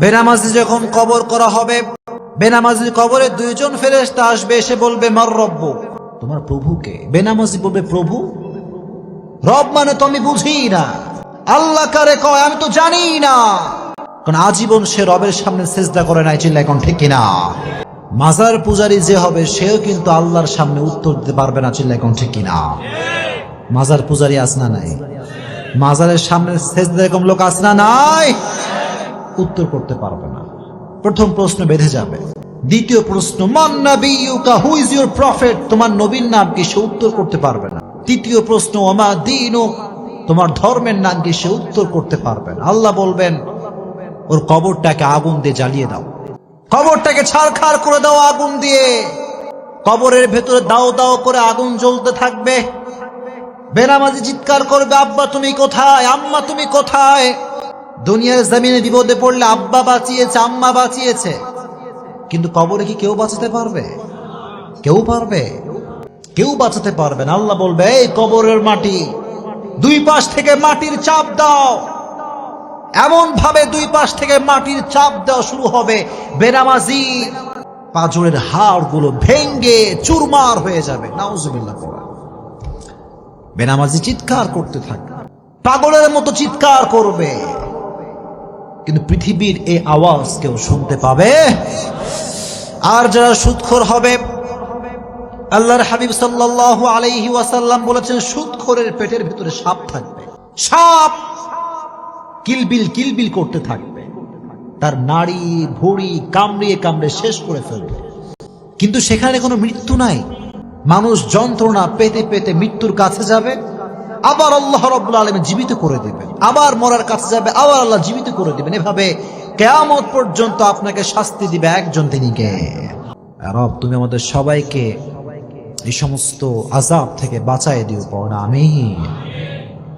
বেনামাজি যখন কবর করা হবে বেনামাজি কবরে দুইজন ফেরেশতা আসবে, এসে বলবে, মার রব্ব। তোমার প্রভুকে? বেনামাজি বলবে, প্রভু? রব মানে তো আমি বুঝি না। আল্লাহ কারে কয়, আমি তো জানি না। কারণ আজীবন সে রবের সামনে চেষ্টা করে নাই চিল্লা এখন ঠিক কিনা? মাজার পূজারি যে হবে, সেও কিন্তু আল্লাহর সামনে উত্তর দিতে পারবে না চিল্লা এখন ঠিক কিনা? মাজার পূজারি আসনা নাই? মাজারের সামনে সেজদা এরকম লোক আসনা নাই? উত্তর করতে পারবে না। প্রথম প্রশ্ন বেঁধে যাবে। দ্বিতীয় প্রশ্ন প্রফেট তোমার নবীর নাম কি সে উত্তর করতে পারবে না। তৃতীয় প্রশ্ন, ওমা দিন তোমার ধর্মের নাম কি সে উত্তর করতে পারবে না। আল্লাহ বলবেন, ওর কবরটাকে আগুন দিয়ে জ্বালিয়ে দাও। কবরটাকে ছাড়খাড় করে দাও আগুন দিয়ে। কবরের ভেতরে দাও দাও করে আগুন জ্বলতে থাকবে। বেনামাজি চিৎকার করবে, আব্বা তুমি কোথায়? আম্মা তুমি কোথায়? দুনিয়ার জমিনে বিপদে পড়লে আব্বা বাঁচিয়েছে, আম্মা বাঁচিয়েছে। কিন্তু কবরে কি কেউ বাঁচাতে পারবে? কেউ পারবে? কেউ বাঁচাতে পারবে না। আল্লাহ বলবে, এই কবরের মাটি, দুই পাশ থেকে মাটির চাপ দাও। এমন ভাবে দুই পাশ থেকে মাটির চাপ দেওয়া শুরু হবে। বেনামাজি পাজরের হাড়গুলো ভেঙ্গে চুরমার হয়ে যাবে। বেনামাজি চিৎকার করতে থাকবে পাগলের মতো চিৎকার করবে। কিন্তু পৃথিবীর এই আওয়াজ কেউ শুনতে পাবে? আর যারা সুৎখর হবে, আল্লাহর হাবিব সাল্লাল্লাহু আলাইহি ওয়াসাল্লাম বলেছেন, সুৎখরের পেটের ভিতরে সাপ থাকবে। সাপ কিলবিল কিলবিল করতে থাকবে। তার নাড়ি, ভুড়ি কামড়িয়ে কামড়ে শেষ করে ফেলবে। কিন্তু সেখানে কোনো মৃত্যু নাই। মানুষ যন্ত্রণা পেতে পেতে মৃত্যুর কাছে যাবে। আবার আল্লাহ রব্বুল আলম জীবিত করে দেবেন। আবার মরার কাছে যাবে, আবার আল্লাহ জীবিত করে দিবেন। এভাবে কেয়ামত পর্যন্ত আপনাকে শাস্তি দিবে একজন তিনি কে রব, তুমি আমাদের সবাইকে এই সমস্ত আজাব থেকে বাঁচাই দিও, পড়া আমি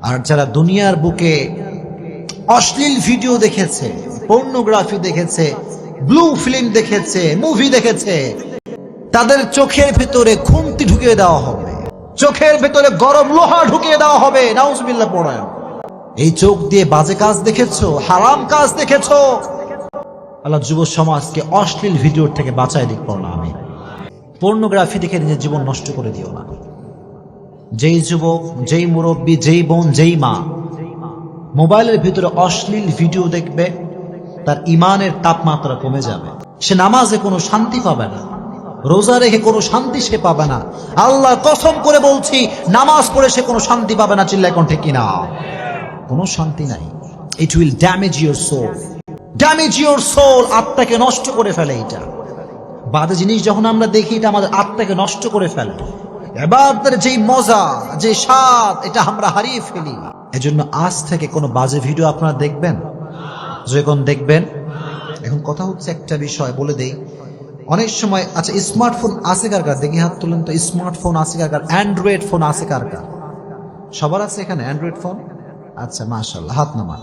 আর যারা দুনিয়ার বুকে অশ্লীল ভিডিও দেখেছে, পর্নোগ্রাফি দেখেছে, ব্লু ফিল্ম দেখেছে, মুভি দেখেছে, তাদের চোখের ভেতরে খুন্তি ঢুকিয়ে দেওয়া হবে। চোখের ভেতরে গরম লোহা ঢুকিয়ে দেওয়া হবে। নাউজবিল্লা পড়ায়। এই চোখ দিয়ে বাজে কাজ দেখেছ? হারাম কাজ দেখেছ? আল্লাহ যুব সমাজকে অশ্লীল ভিডিওর থেকে বাঁচায় দিক পড়লাম আমি। পর্নোগ্রাফি দেখে নিজের জীবন নষ্ট করে দিও না। যেই যুবক, যেই মুরব্বী, যেই বোন, যেই মা, মোবাইলের ভিতরে অশ্লীল ভিডিও দেখবে, তার ইমানের তাপমাত্রা কমে যাবে। সে নামাজে কোনো শান্তি পাবে না। রোজা রেখে কোনো শান্তি সে পাবে না। আল্লাহ কসম করে বলছি, নামাজ পড়ে সে কোনো শান্তি পাবে না চিল্লা কণ্ঠে কিনা কোনো শান্তি নাই। It will damage your soul damage your soul আত্মাকে নষ্ট করে ফেলে এটা। বাজে জিনিস যখন আমরা দেখি, এটা আমাদের আত্মাকে নষ্ট করে ফেলে। এবার যেই মজা, যে স্বাদ, এটা আমরা হারিয়ে ফেলি। এজন্য আজ থেকে কোনো বাজে ভিডিও আপনারা দেখবেন? যখন দেখবেন? এখন কথা হচ্ছে একটা বিষয়, বলে দেই। অনেক সময় আচ্ছা স্মার্টফোন আছে কার কার? দেখি হাত তুলেন তো স্মার্টফোন আছে কার কার? অ্যান্ড্রয়েড ফোন আছে কার কার? সবার আছে এখানে অ্যান্ড্রয়েড ফোন আচ্ছা মাশাল্লাহ হাত নামান।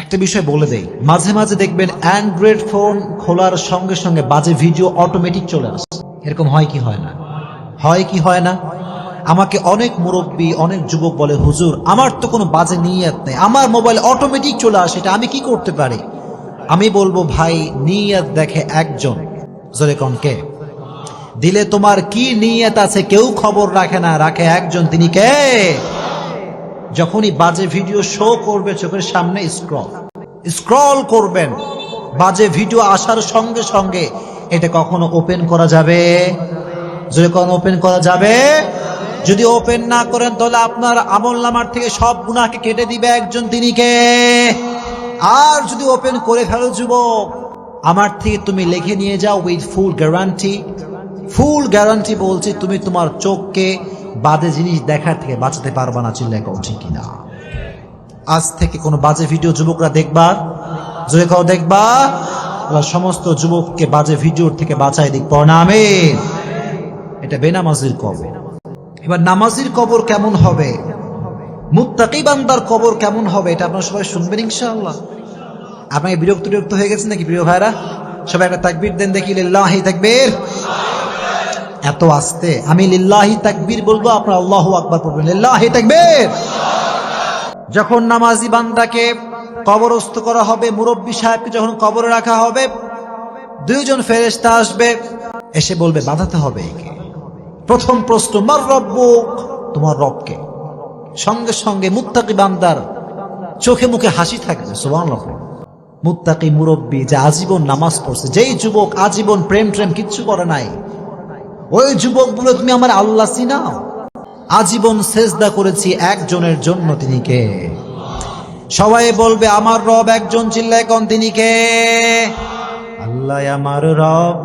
একটা বিষয় বলে দেই, মাঝে মাঝে দেখবেন অ্যান্ড্রয়েড ফোন খোলার সঙ্গে সঙ্গে বাজে ভিডিও অটোমেটিক চলে আসে। এরকম হয় কি হয় না? হয় কি হয় না? আমাকে অনেক মুরব্বী, অনেক যুবক বলে, হুজুর, আমার তো কোনো বাজে নিয়াত নেই, আমার মোবাইল অটোমেটিক চলে আসে, এটা আমি কি করতে পারি? আমি বলব, ভাই, নিয়াত দেখে একজন জোরে কোন দিলে তোমার কি নিয়ত আছে? কেউ খবর রাখে না। রাখে একজন, তিনি কে? যখনই বাজে ভিডিও শো করবে, চোখের সামনে স্ক্রল স্ক্রল করবেন। বাজে ভিডিও আসার সঙ্গে সঙ্গে এটা কখনো ওপেন করা যাবে? কখনো ওপেন করা যাবে? যদি ওপেন না করেন, তাহলে আপনার আমল নামার থেকে সব গুণাকে কেটে দিবে একজন, তিনি কে? আর যদি ওপেন করে ফেলো, যুবক আমার থেকে তুমি লিখে নিয়ে যাও with full guarantee full guarantee বলছি তুমি তোমার চোখকে বাজে জিনিস দেখার থেকে বাঁচাতে পারবা না চিল্লাই কৌছি কিনা। আজ থেকে কোনো বাজে ভিডিও যুবকরা দেখবা? জোরে দেখবা? সমস্ত যুবককে বাজে ভিডিওর থেকে বাঁচাই দিক প্রণামে এটা বেনামাজির কবর। এবার নামাজির কবর কেমন হবে? মুত্তাকি বান্দার কবর কেমন হবে? এটা আপনারা সবাই শুনবেন ইনশাআল্লাহ। আপনাকে বিরক্ত বিরক্ত হয়ে গেছেন নাকি প্রিয় ভাইরা? সবাই একটা তাকবির দেন দেখি, লিল্লাহি তাকবীর। এত আস্তে। আমি লিল্লাহি তাকবির বলব, আপনারা আল্লাহু আকবার পড়বেন। লিল্লাহি তাকবীর। যখন নামাজি বান্দাকে কবরস্থ করা হবে, মুরব্বী সাহেবকে যখন কবরে রাখা হবে, দুইজন ফেরেস্তা আসবে, এসে বলবে, বাঁধাতে হবে একে। প্রথম প্রশ্ন, মার রব্বুক? তোমার রবকে। সঙ্গে সঙ্গে মুত্তাকি বান্দার চোখে মুখে হাসি থাকবে, সুবহানাল্লাহ। মুত্তাকি মুরব্বী যে আজীবন নামাজ পড়ছে, যেই যুবক আজীবন প্রেম প্রেম কিচ্ছু করে নাই, ওই যুবক বলে তুমি আমার আল্লাহ চিনাও। আজীবন সেজদা করেছি একজনের জন্য তিনি কে? সবাই বলবে, আমার রব একজন চিল্লায় তিনি কে? আল্লাহ আমার রব,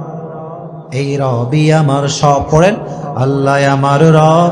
এই রবি আমার সব। পড়েন, আল্লাহ আমার রব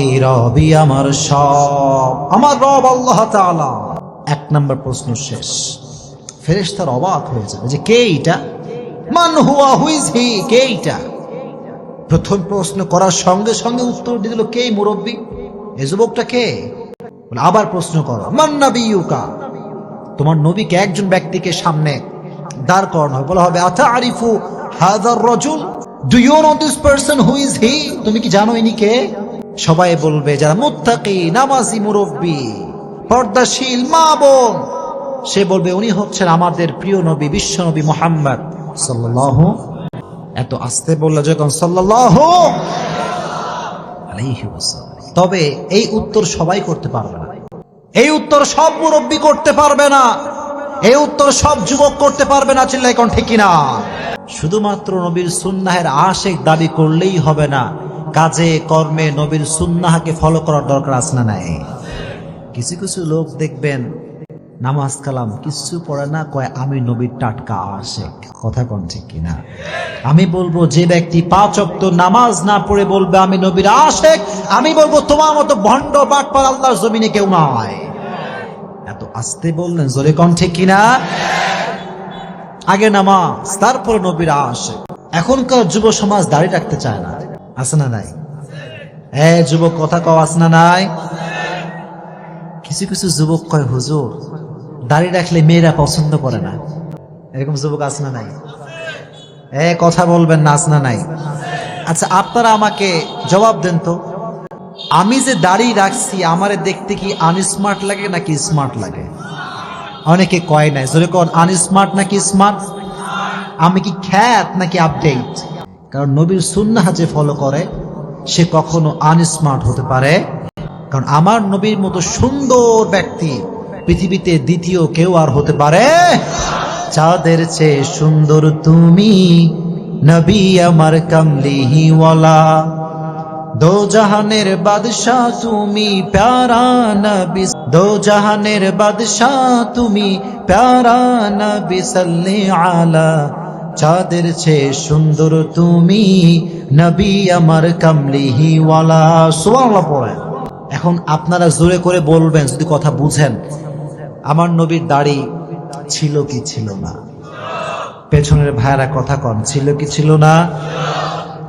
এই রবি আমার সব। আমার রব আল্লাহ এক নম্বর প্রশ্ন শেষ। ফেরেশতার অবাক হয়ে যাবে যে কে এটা মান হুয়া হুইজ হি, কে এটা প্রথম প্রশ্ন করার সঙ্গে সঙ্গে উত্তর দিয়ে দিল, কে মুরব্বী? এ যুবকটা কে? আবার প্রশ্ন করো, মান নাবিয়ুকা? তোমার নবীকে একজন ব্যক্তিকে সামনে দাঁড় করানো হবে বলা হবে আতা আরিফু হাদার রজুল? Do you know this person who is he তুমি কি জানো ইনি কে? সবাই বলবে, যারা মুত্তাকি, নামাজি মুরব্বী, পর্দাশীল মা বোন, সে বলবে, উনি হচ্ছেন আমাদের প্রিয় নবী, বিশ্ব নবী মোহাম্মদ। সাল্লাল্লাহু এত আস্তে বললে যখন ওয়াসাল্লাম। তবে এই উত্তর সবাই করতে পারবে না। এই উত্তর সব মুরব্বী করতে পারবে না। এই উত্তর সব যুবক করতে পারবে না চিল্লাই কোন ঠিক কিনা শুধুমাত্র নবীর সুন্নাহের আশেক দাবি করলেই হবে না। কাজে, কর্মে, নবীর সুন্নাহকে ফলো করার দরকার আছে না নাই? কিছু কিছু লোক দেখবেন নামাজ কালাম কিছু পড়ে না, কয়, আমি নবীর টাটকা আশেক। কথা কোন ঠিক কিনা? আমি বলব, যে ব্যক্তি পাঁচ অক্ত নামাজ না পড়ে বলবে, আমি নবীর আশেক। আমি বলব, তোমার মতো ভণ্ড বাটপার আল্লাহর জমিনে কেউ নয় এত আস্তে বললেন, জোরে কন ঠিক কিনা? আগে নামাজ, তারপরে নবীর আশেক। এখনকার যুব সমাজ দাঁড়িয়ে রাখতে চায় না। আছে না নাই? এ, যুবক, কথা কও, আছে না নাই? কিছু কিছু যুবক কয়, হুজুর, দাড়ি রাখলে মেয়েরা পছন্দ করে না। এরকম যুবক আছে না নাই? এ, কথা বলবেন না, আছে নাই? আচ্ছা আপনারা আমাকে জবাব দেন তো। আমি যে দাড়ি রাখছি, আমারে দেখতে কি আনস্মার্ট লাগে নাকি স্মার্ট লাগে? অনেকে কয় নাই, জোরে কোন, আনস্মার্ট নাকি স্মার্ট? আমি কি খ্যাত নাকি আপডেট? কারণ নবীর সুন্নাহ যে ফলো করে, সে কখনো আনস্মার্ট হতে পারে। কারণ আমার নবীর মতো সুন্দর ব্যক্তি পৃথিবীতে দ্বিতীয় কেউ আর হতে পারে। চাঁদের চেয়ে সুন্দর তুমি নবী আমার কামলিহিওয়ালা দো জাহানের বাদশাহ তুমি প্যারা নবী দো জাহানের বাদশাহ তুমি প্যারা নবী সাল্লি আলা চাঁদের চেয়ে সুন্দর তুমি নবী আমার কামলিহি ওয়ালা সুবহানাল্লাহ পড়েন। এখন আপনারা জোরে করে বলবেন যদি কথা বুঝেন আমার নবীর দাড়ি ছিল কি ছিল না? পেছনের ভাইরা কথা কন ছিল কি ছিল না?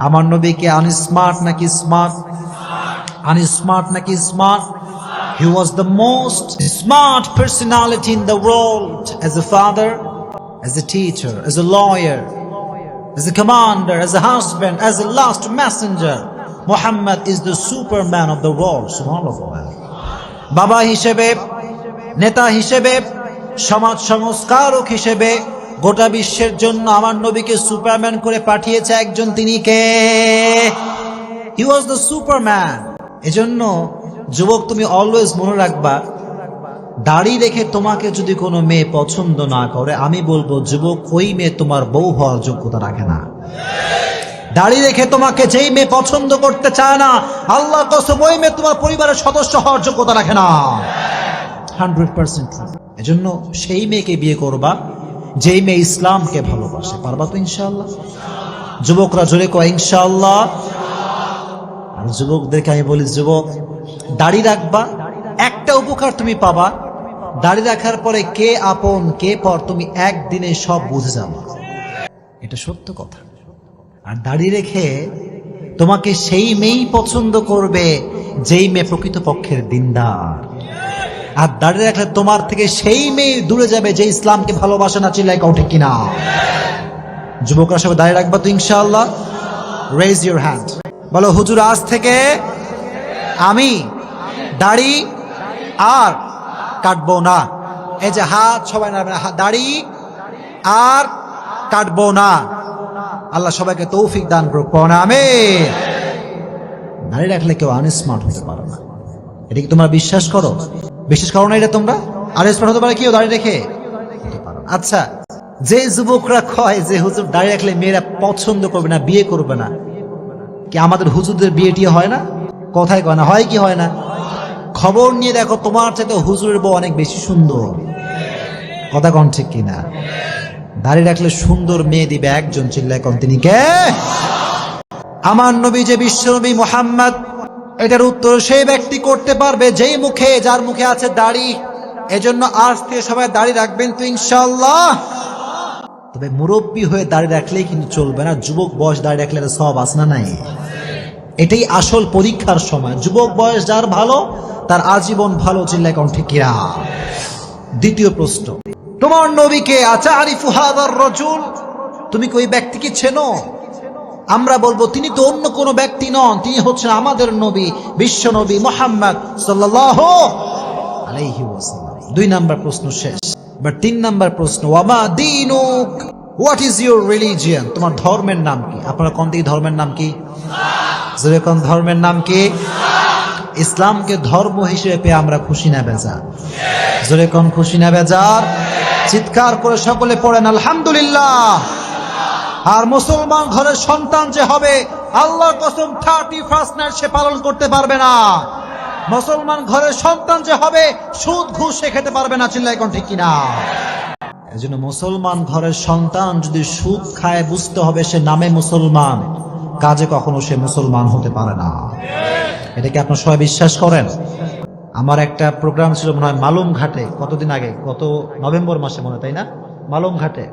আমার নবী কি আনস্মার্ট নাকি স্মার্ট আনস্মার্ট নাকি smart he was the most smart personality in the world as a father, as a teacher, as a lawyer, as a commander, as a husband, as a last messenger. Muhammad is the superman of the world. Subhanallah. বাবা হিসেবে নেতা হিসেবে সমাজ সংস্কারক হিসেবে গোটা বিশ্বের জন্য আমার নবীকে সুপারম্যান করে পাঠিয়েছে একজন তিনি কে হি ওয়াজ দ্য সুপারম্যান এজন্য যুবক তুমি অলওয়েজ মনে রাখবা দাড়ি রেখে তোমাকে যদি কোনো মেয়ে পছন্দ না করে আমি বলব যুবক ওই মেয়ে তোমার বউ হওয়ার যোগ্যতা রাখে না। দাড়ি রেখে তোমাকে যেই মেয়ে পছন্দ করতে চায় না আল্লাহ কসম ওই মেয়ে তোমার পরিবারের সদস্য হওয়ার যোগ্যতা রাখে না। হান্ড্রেড পার্সেন্ট এজন্য সেই মেয়েকে বিয়ে করবা যেই মেয়ে ইসলামকে ভালোবাসে। পারবা তো ইনশাল্লাহ যুবকরা জোরে কয় ইনশাল্লাহ আর যুবকদেরকে আমি বলি যুবক দাড়ি রাখবা একটা উপকার তুমি পাবা, দাড়ি রাখার পরে কে আপন, কে পর, তুমি একদিনে সব বুঝে যাবে। এটা সত্য কথা। আর দাড়ি রেখে তোমাকে সেই মেয়েই পছন্দ করবে, যেই মেয়ে প্রকৃত পক্ষের দিনদার। আর দাঁড়িয়ে রাখলে তোমার থেকে সেই মেয়ে দূরে যাবে, যে ইসলামকে ভালোবাসে না চিল্লাই কাউঠে কিনা। যুবকরা সবাই দাঁড়িয়ে রাখবা তো ইনশাআল্লাহ। রেজ ইউর হ্যান্ড বলো, হুজুর, আজ থেকে আমি দাড়ি আর কাটবো না। এই যে হাত সবাই নাড়বে না, হাত দাড়ি আর কাটবো না। আল্লাহ সবাইকে তৌফিক দান করুক পড়া আমি দাঁড়িয়ে রাখলে কেউ আনস্মার্ট হতে পারে না। এটা কি তোমরা বিশ্বাস করো? বিশ্বাস করো না এটা তোমরা? আনস্মার্ট হতে পারে কেউ দাঁড়িয়ে রেখে? না। আচ্ছা যে যুবকরা কয় যে হুজুর দাঁড়িয়ে রাখলে মেয়েরা পছন্দ করবে না বিয়ে করবে না কি আমাদের হুজুরদের বিয়ে টিয়ে হয় না? কথাই কয় না হয় কি হয় না? খবর নিয়ে দেখো, তোমার চাইতে হুজুরের বউ অনেক বেশি সুন্দর। কথা কন ঠিক কিনা? দাঁড়িয়ে রাখলে সুন্দর মেয়ে দিবে একজন, চিল্লায় কন তিনি কে? আমার নবী যে বিশ্বনবী মোহাম্মদ, এটার উত্তর সেই ব্যক্তি করতে পারবে, যেই মুখে, যার মুখে আছে দাড়ি। এজন্য আজ থেকে সবাই দাড়ি রাখবেন তো ইনশাল্লাহ তবে মুরব্বী হয়ে দাঁড়িয়ে রাখলেই কিন্তু চলবে না, যুবক বয়স দাঁড়িয়ে রাখলে সব আসনা নাই? এটাই আসল পরীক্ষার সময়। যুবক বয়স যার ভালো, তার আজীবন ভালো চিল্লায় কোন ঠিকিরা দ্বিতীয় প্রশ্ন, তোমার নবীকে আচারিফু হাদার রজুল, তুমি কি ওই ব্যক্তিকে চেনো? আমরা বলব, তিনি তো অন্য কোন ব্যক্তি নন, তিনি হচ্ছেন আমাদের নবী, বিশ্ব নবী মোহাম্মদ ওয়াসাল্লাম। দুই নাম্বার প্রশ্ন শেষ। তিন নাম্বার প্রশ্ন, ওয়ামা দিনুক? হোয়াট ইজ ইউর রিলিজিয়ান তোমার ধর্মের নাম কি? আপনারা কোন দিকে ধর্মের নাম কি? জোরে কোন ধর্মের নাম কি? ইসলামকে ধর্ম হিসেবে আমরা খুশি না, বেজার। জোরে কোন খুশি না, বেজার? চিৎকার করে সকলে পড়েন, আলহামদুলিল্লাহ! আর মুসলমান ঘরের সন্তান যে হবে, আল্লাহর কসম থার্টি ফার্স্ট নাইট সে পালন করতে পারবে না। মুসলমান ঘরের সন্তান যে হবে, সুদ, ঘুষ সে খেতে পারবে না চিল্লাই কোন ঠিক কিনা? এই জন্য মুসলমান ঘরের সন্তান যদি সুদ খায়, বুঝতে হবে সে নামে মুসলমান। কাজে কখনো সে মুসলমান হতে পারে না। এটাকে আপনার সবাই বিশ্বাস করেন? আমার একটা প্রোগ্রাম ছিল মনে হয় মালুম ঘাটে কতদিন আগে? গত নভেম্বর মাসে মনে তাই না? মালুম ঘাটে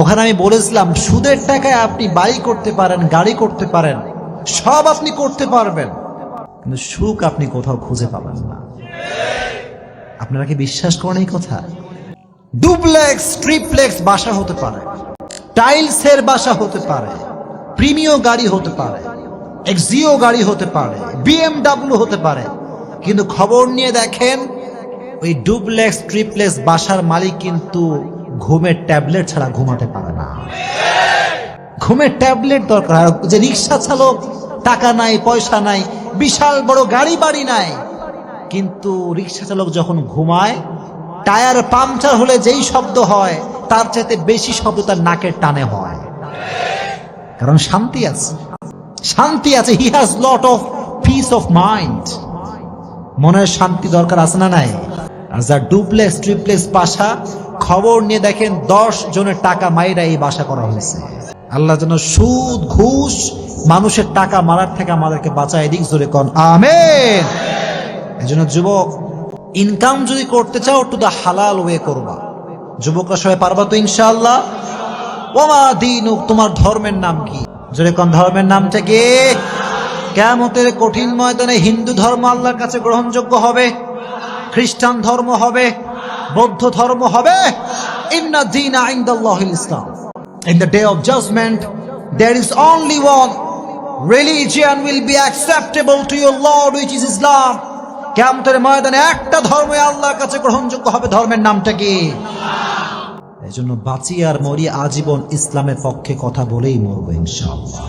ওখানে আমি বলেছিলাম, সুদের টাকায় আপনি বাড়ি করতে পারেন, গাড়ি করতে পারেন, সব আপনি করতে পারবেন। কিন্তু সুখ আপনি কোথাও খুঁজে পাবেন না। আপনারা কি বিশ্বাস করেন এই কথা? ডুপ্লেক্স, ট্রিপ্লেক্স বাসা হতে পারে। টাইলসের বাসা হতে পারে। প্রিমিয় গাড়ি হতে পারে, এক্সিও গাড়ি হতে পারে, বিএমডাব্লিউ হতে পারে। কিন্তু খবর নিয়ে দেখেন, ওই ডুপ্লেক্স, ট্রিপ্লেক্স বাসার মালিক কিন্তু ঘুমের ট্যাবলেট ছাড়া ঘুমাতে পারে না। ঘুমের ট্যাবলেট দরকার। যে রিক্সা চালক, টাকা নাই, পয়সা নাই, বিশাল বড় গাড়ি বাড়ি নাই। কিন্তু রিক্সা চালক যখন ঘুমায়, টায়ার পাংচার হলে যেই শব্দ হয়, তার চাইতে বেশি শব্দ তার নাকের টানে হয়। কারণ শান্তি আছে। শান্তি আছে। He has lot of peace of mind মনের শান্তি দরকার আছে না নাই? যার ডুপ্লেক্স ট্রিপ্লেক্স বাসা, খবর নিয়ে দেখেন দশ জনের টাকা মাইরা এই বাসা করা হয়েছে। আল্লাহ যেন সুদ, ঘুষ, মানুষের টাকা মারার থেকে আমাদেরকে বাঁচায় দিক জোরে কন। এই জন্য যুবক ইনকাম যদি করতে চাও টু দা হালাল ওয়ে করবা। যুবকরা সবাই পারবা তো ইনশাআল্লাহ? ওমা দিন তোমার ধর্মের নাম কি? যেরকম ধর্মের নামটা কি কেমতের কঠিন ময়দানে হিন্দু ধর্ম আল্লাহর কাছে গ্রহণযোগ্য হবে, খ্রিস্টান ধর্ম হবে, বৌদ্ধ ধর্ম হবে। Islam. The day of judgement there is only one will be acceptable to your lord, which is একটা ধর্মই আল্লাহর কাছে গ্রহণযোগ্য হবে, ধর্মের নামটা কি? এই জন্য বাঁচি আর মরি আজীবন ইসলামের পক্ষে কথা বলেই মরবো ইনশাআল্লাহ।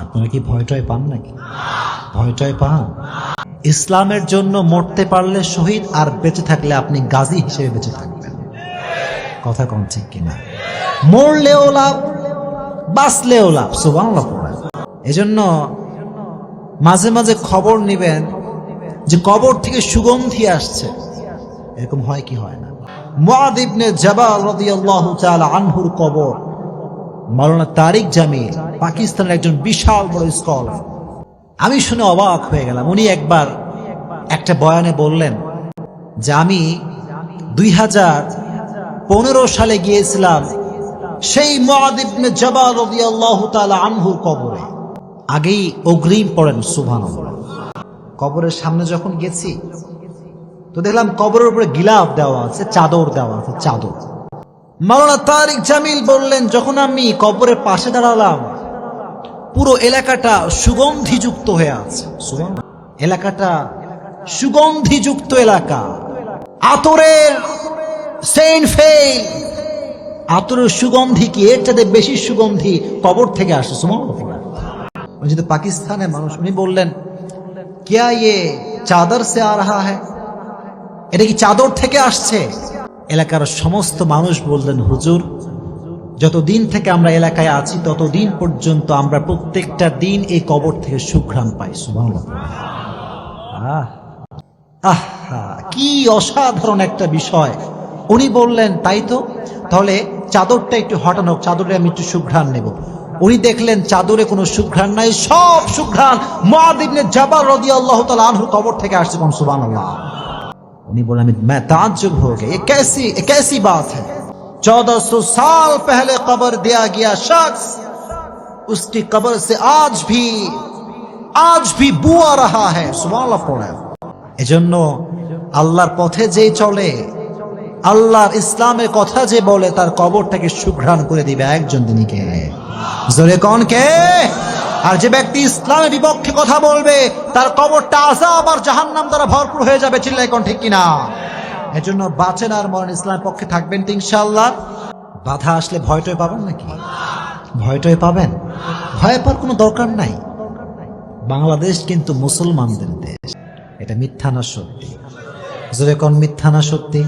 আপনারা কি ভয়টয় পান নাকি? ভয়টয় পান? ইসলামের জন্য মরতে পারলে শহীদ আর বেঁচে থাকলে আপনি গাজী হিসেবে বেঁচে থাকবেন। কথা কম ঠিক কিনা? মরলেও লাভ, বাঁচলেও লাভ পড়েন। এজন্য মাঝে মাঝে খবর নিবেন যে কবর থেকে সুগন্ধি আসছে। এরকম হয় কি হয় না? আনহুর কবর। তারিক জামিল, পাকিস্তানের একজন বিশাল বড় স্কলার আমি শুনে অবাক হয়ে গেলাম, উনি একবার একটা বয়ানে বললেন যে আমি দুই হাজার পনেরো সালে গিয়েছিলাম সেই মহাদিবনে জবাল আনহুর কবরে। আগেই অগ্রিম পড়েন সুভান কবরের সামনে যখন গেছি তো দেখলাম কবরের উপরে গিলাফ দেওয়া আছে, চাদর দেওয়া আছে, চাদর। মাওলানা তারিক জামিল বললেন, যখন আমি কবরের পাশে দাঁড়ালাম, পুরো এলাকাটা সুগন্ধিযুক্ত হয়ে আছে। এলাকাটা সুগন্ধিযুক্ত এলাকা। আতরের সেন্ট ফেল আতরের সুগন্ধি কি? এর চাইতে বেশি সুগন্ধি কবর থেকে আসে সুমন যদি পাকিস্তানের মানুষ, উনি বললেন, কিয়া ইয়ে চাদর সে আ রাহা হ্যায়? এটা কি চাদর থেকে আসছে? এলাকার সমস্ত মানুষ বললেন, হুজুর, যতদিন থেকে আমরা এলাকায় আছি, ততদিন পর্যন্ত আমরা প্রত্যেকটা দিন এই কবর থেকে সুঘ্রাণ পাই। কি অসাধারণ একটা বিষয়। উনি বললেন, তাই তো? তাহলে চাদরটা একটু হটানো চাদরে আমি একটু সুঘ্রাণ নেব। উনি দেখলেন, চাদরে কোনো সুঘ্রাণ নাই, সব সুঘ্রাণ। মহাদিবনে জাবার রদি আল্লাহ তালা আনহুর কবর থেকে আসছে কোন সুবান उन्हीं बोला मैं मैं ताज्जुब हो गया ये कैसी ये कैसी बात है चौदह सौ साल पहले कब्र दिया गया शख्स उसकी कब्र से आज भी आज भी बुआ रहा है সুবহানাল্লাহ পড়ে এজন্য আল্লাহর পথে যে চলে আল্লাহর ইসলামের কথা যে বলে তার কবরটাকে সুঘ্রাণ করে দিবে একজন তিনি কে জোরে কোন কে আর যে ব্যক্তি ইসলামের বিপক্ষে কথা বলবে, তার কবরটা আজাব আর জাহান্নাম দ্বারা ভরপুর হয়ে যাবে চিল্লাই কোন ঠিক কিনা? এজন্য বাঁচেন আর মরণ ইসলামের পক্ষে থাকবেন তো ইনশাআল্লাহ। বাধা আসলে ভয়টয় পাবেন নাকি? ভয়টয় পাবেন? ভয় পাওয়ার কোনো দরকার নাই। বাংলাদেশ কিন্তু মুসলমানদের দেশ। এটা মিথ্যা না সত্যি। কোন মিথ্যা না সত্যি?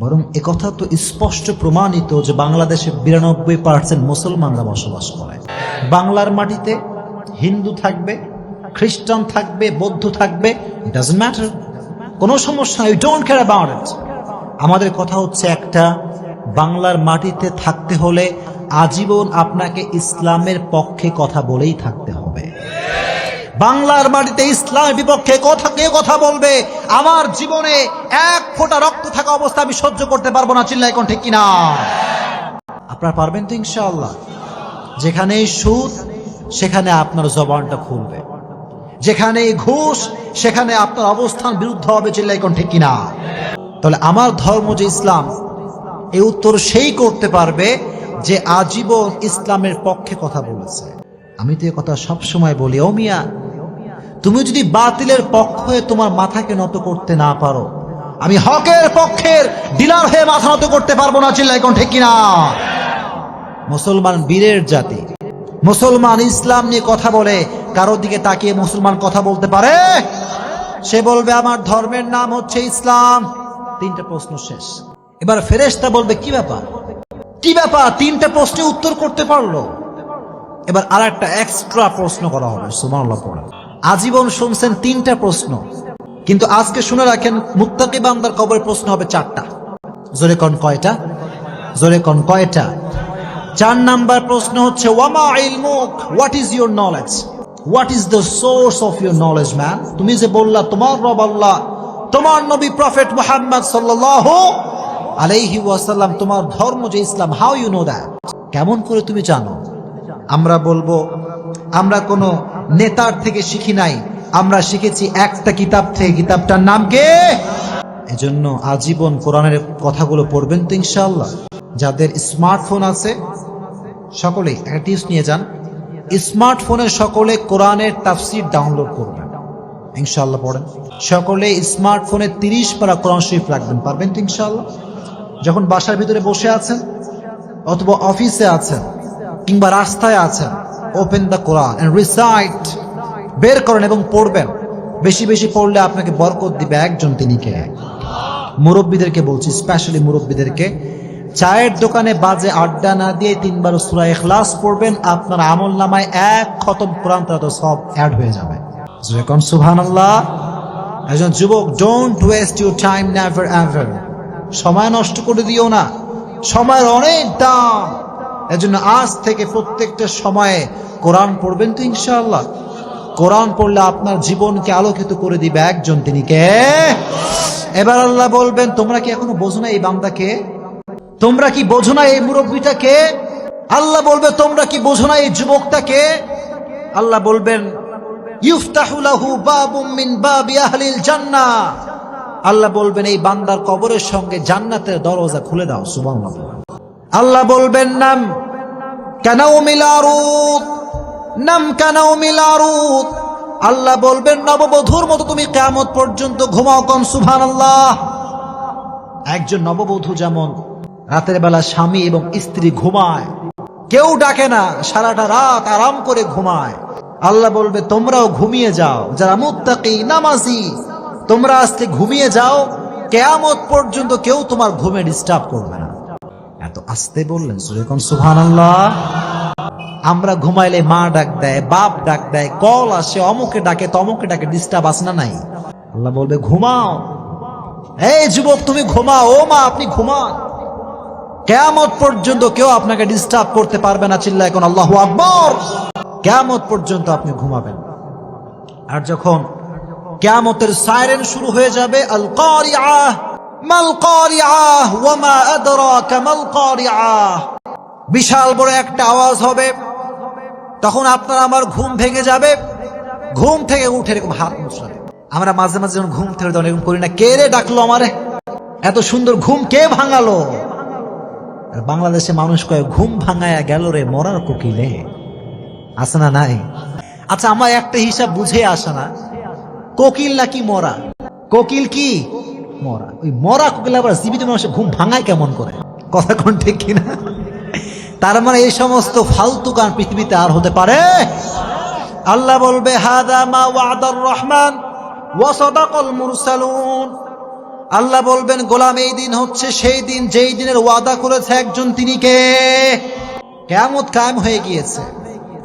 বরং একথা তো স্পষ্ট প্রমাণিত যে বাংলাদেশে বিরানব্বই পার্সেন্ট মুসলমানরা বসবাস করে। বাংলার মাটিতে হিন্দু থাকবে, খ্রিস্টান থাকবে, বৌদ্ধ থাকবে ডাজন্ট ম্যাটার কোনো সমস্যা ইউ ডোন্ট কেয়ার অ্যাবাউট আমাদের কথা হচ্ছে একটা, বাংলার মাটিতে থাকতে হলে আজীবন আপনাকে ইসলামের পক্ষে কথা বলেই থাকতে হবে। বাংলার মাটিতে ইসলামের বিপক্ষে কথা কে কথা বলবে? আমার জীবনে এক ফোঁটা রক্ত থাকা অবস্থা আমি সহ্য করতে পারব না চিল্লাই কোন ঠিক কিনা? আপনারা পারবেন তো ইনশাআল্লাহ। যেখানে সুদ, সেখানে আপনার জবানটা খুলবে। যেখানে ঘুষ, সেখানে আপনার অবস্থান বিরুদ্ধ হবে চিল্লাই কোন ঠিক কিনা? তাহলে আমার ধর্ম যে ইসলাম এই উত্তর সেই করতে পারবে যে আজীবন ইসলামের পক্ষে কথা বলেছে। আমি তো এ কথা সবসময় বলি, ও মিয়া তুমি যদি বাতিলের পক্ষ হয়ে তোমার মাথাকে নত করতে না পারো, আমি হকের পক্ষের ডিলার হয়ে মাথা নত করতে পারব না চিল্লাই কোন ঠিক কিনা? মুসলমান বীরের জাতি। মুসলমান ইসলাম নিয়ে কথা বলে কারও দিকে তাকিয়ে মুসলমান কথা বলতে পারে? সে বলবে, আমার ধর্মের নাম হচ্ছে ইসলাম। তিনটা প্রশ্ন শেষ। এবার ফেরেশতা বলবে, কি ব্যাপার? কি ব্যাপার? তিনটা প্রশ্নে উত্তর করতে পারল। এবার আর একটা এক্সট্রা প্রশ্ন করা হবে। সুমানুল্লাহ পড়ে। আজীবন শুনছেন তিনটা প্রশ্ন। কিন্তু আজকে শুনে রাখেন মুত্তাকি বান্দার কবরের প্রশ্ন হবে চারটা। জোরে কন কয়টা? জোরে কন কয়টা? চার নাম্বার প্রশ্ন হচ্ছে, ওয়ামা ইলমুক? What is your knowledge? What is the source of your knowledge, man? তুমি যে বললা, তোমার রব আল্লাহ, তোমার নবী প্রফেট মুহাম্মদ সাল্লাল্লাহু আলাইহি ওয়াসাল্লাম, তোমার ধর্ম যে Islam, how you know that? কেমন করে তুমি জানো? আমরা বলব, আমরা কোনো নেতার থেকে শিখি নাই। আমরা শিখেছি একটা কিতাব থেকে। কিতাবটার নাম কে? এজন্য আজীবন কোরআনের কথাগুলো পড়বেন তো ইনশাআল্লাহ। যাদের স্মার্টফোন আছে সকলে টিপস নিয়ে যান। স্মার্টফোনের সকলে কোরআনের তাফসির ডাউনলোড করবেন। ইনশাল্লাহ পড়েন। সকলে স্মার্টফোনে তিরিশ পারা কোরআন শরীফ রাখবেন। পারবেন তো ইনশাআল্লাহ? যখন বাসার ভিতরে বসে আছেন, অথবা অফিসে আছেন, কিংবা রাস্তায় আছেন open the Quran and recite বের করেন এবং পড়বেন। বেশি বেশি পড়লে আপনাকে বরকত দিবে একজন তিনি কে মুরব্বীদেরকে বলছি স্পেশালি মুরব্বীদেরকে, চায়ের দোকানে বাজে আড্ডা না দিয়ে তিনবার সুরা ইখলাস পড়বেন, আপনার আমল নামায় এক খতম কোরআন তো সব অ্যাড হয়ে যাবে। যখন সুবহানাল্লাহ। একজন যুবক don't waste your time never ever সময় নষ্ট করে দিও না। সময়ের অনেক দাম। এজন্য আজ থেকে প্রত্যেকটা সময়ে কোরআন পড়বেন তো ইনশাআল্লাহ। কোরআন পড়লে আপনার জীবনকে আলোকিত করে দিবে একজন। তিনি কে? এবার আল্লাহ বলবেন, তোমরা কি এখনও বোঝো না এই বান্দাকে? তোমরা কি বোঝো না এই মুরব্বীটাকে? আল্লাহ বলবে, তোমরা কি বোঝো না এই যুবকটাকে? আল্লাহ বলবেন আল্লাহ বলবেন, এই বান্দার কবরের সঙ্গে জান্নাতের দরজা খুলে দাও, সুবহানাল্লাহ। আল্লাহ বলবেন, নাম কেনাও মিলারুত নাম কেনাও মিলারুত আল্লাহ বলবেন, নববধূর মতো তুমি কেমত পর্যন্ত ঘুমাও কম সুভান আল্লাহ একজন নববধূ যেমন রাতের বেলা স্বামী এবং স্ত্রী ঘুমায়, কেউ ডাকে না, সারাটা রাত আরাম করে ঘুমায়। আল্লাহ বলবে, তোমরাও ঘুমিয়ে যাও, যারা মুত্তাকি, নামাজি, তোমরা আজকে ঘুমিয়ে যাও, কেয়ামত পর্যন্ত কেউ তোমার ঘুমে ডিস্টার্ব করবে না। আস্তে বললেন সুরেকম সুহান আল্লাহ আমরা ঘুমাইলে মা ডাক দেয়, বাপ ডাক দেয়, কল আসে, অমুকে ডাকে, তমুকে ডাকে ডিস্টার্ব আসে না নাই? আল্লাহ বলবে, ঘুমাও। এই যুবক, তুমি ঘুমাও। ও মা, আপনি ঘুমান। কেয়ামত পর্যন্ত কেউ আপনাকে ডিস্টার্ব করতে পারবে না চিল্লা এখন আল্লাহ আকবর। কেয়ামত পর্যন্ত আপনি ঘুমাবেন। আর যখন কেয়ামতের সাইরেন শুরু হয়ে যাবে আল কারিআহ বিশাল বড় একটা আওয়াজ হবে। তখন আপনার আমার ঘুম ভেঙে যাবে। ঘুম থেকে উঠে এরকম হাত আমরা মাঝে মাঝে যখন ঘুম থেকে এরকম করি না, কে রে ডাকলো আমারে? এত সুন্দর ঘুম কে ভাঙালো? বাংলাদেশে মানুষ কয়ে, ঘুম ভাঙায়া গেল রে, মরার কোকিলে। আছে না নাই? আচ্ছা আমার একটা হিসাব বুঝে আসে না। কোকিল নাকি মরা? কোকিল কি? মরা। ওই মরা কোকিল আবার জীবিত মানুষের ঘুম ভাঙায় কেমন করে? কথা কোন ঠিক কিনা? তার মানে এই সমস্ত ফালতু গান পৃথিবীতে আর হতে পারে? আল্লাহ বলবে, হাদা মা ওয়াদার রহমান ওয়াসাদাকল মুরসালুন। আল্লাহ বলবেন, গোলাম এই দিন হচ্ছে সেই দিন যেই দিনের ওয়াদা করেছে একজন তিনি কে? কেয়ামত কায়েম হয়ে গিয়েছে।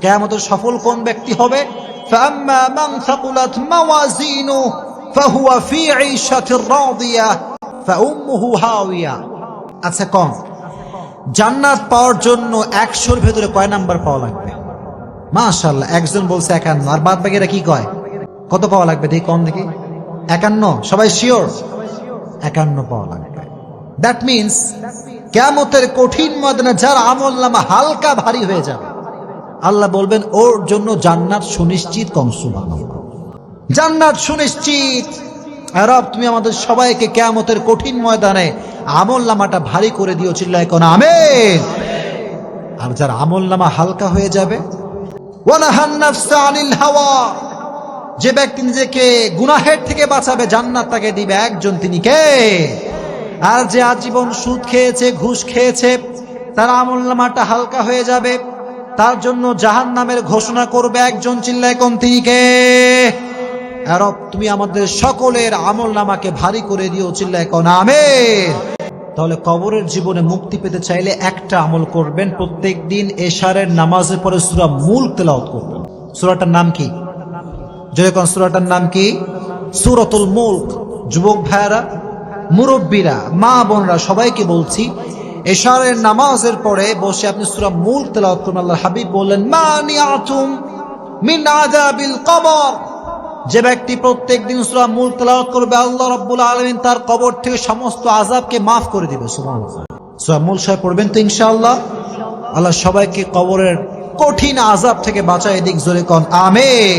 কেয়ামতের সফল কোন ব্যক্তি হবে? ফাম্মা মান সাকুলাত মাওয়াজিনুহু فهو ফি ঈশাতির রাদিয়া ফাউম্মুহু হাওিয়া আচ্ছা কম। জান্নাত পাওয়ার জন্য একশোর ভেতরে কয় নাম্বার পাওয়া লাগবে? মাশাল্লাহ একজন বলছে একান্ন। আর বাদ বাকিরা কি কয়? কত পাওয়া লাগবে দেখি কম দেখি? একান্ন? সবাই শিওর? একান্ন পাওয়া লাগবে। দ্যাট মিনস কেমতের কঠিন মদনা যার আমল নামা হালকা ভারী হয়ে যাবে। আল্লাহ বলবেন, ওর জন্য জান্নাত সুনিশ্চিত কম বানাবো জান্নাত সুনিশ্চিত। রব, তুমি আমাদের সবাইকে কেয়ামতের কঠিন ময়দানে আমল নামাটা ভারী করে দিও, চিল্লায় কোন আমেন। আর যার আমল নামা হালকা হয়ে যাবে হাওয়া। যে ব্যক্তি নিজেকে গুনাহের থেকে বাঁচাবে, জান্নাত তাকে দিবে। একজন তিনি কে? আর যে আজীবন সুদ খেয়েছে, ঘুষ খেয়েছে, তার আমল নামাটা হালকা হয়ে যাবে। তার জন্য জাহান নামের ঘোষণা করবে একজন, চিল্লায় কোন তিনি কে? আর তুমি আমাদের সকলের আমল নামাকে ভারী করে দিও, চিল্লায় কোন আমের তাহলে কবরের জীবনে মুক্তি পেতে চাইলে একটা আমল করবেন, প্রত্যেক দিন এশারের নামাজের পরে সুরা মূল তেলাওয়াত করবেন। সুরাটার নাম কি? যেরকম সুরাটার নাম কি? সুরতুল মুল্ক। যুবক ভাইয়ারা, মুরব্বীরা, মা বোনরা, সবাইকে বলছি, এশারের নামাজের পরে বসে আপনি সুরা মূল তেলাওয়াত করুন আল্লাহ হাবিব বললেন মানিয়াতুম মিন আযাবিল কবর। যে ব্যক্তি প্রত্যেক দিন সুরা মূল তেলাওয়াত করবে, আল্লাহ রব্বুল আলমিন তার কবর থেকে সমস্ত আজাবকে মাফ করে দিবে সুরা মূল সাহেব পড়বেন তো ইনশাআল্লাহ? আল্লাহ সবাইকে কবরের কঠিন আজাব থেকে বাঁচায় দিক, জোরে কন, আমিন।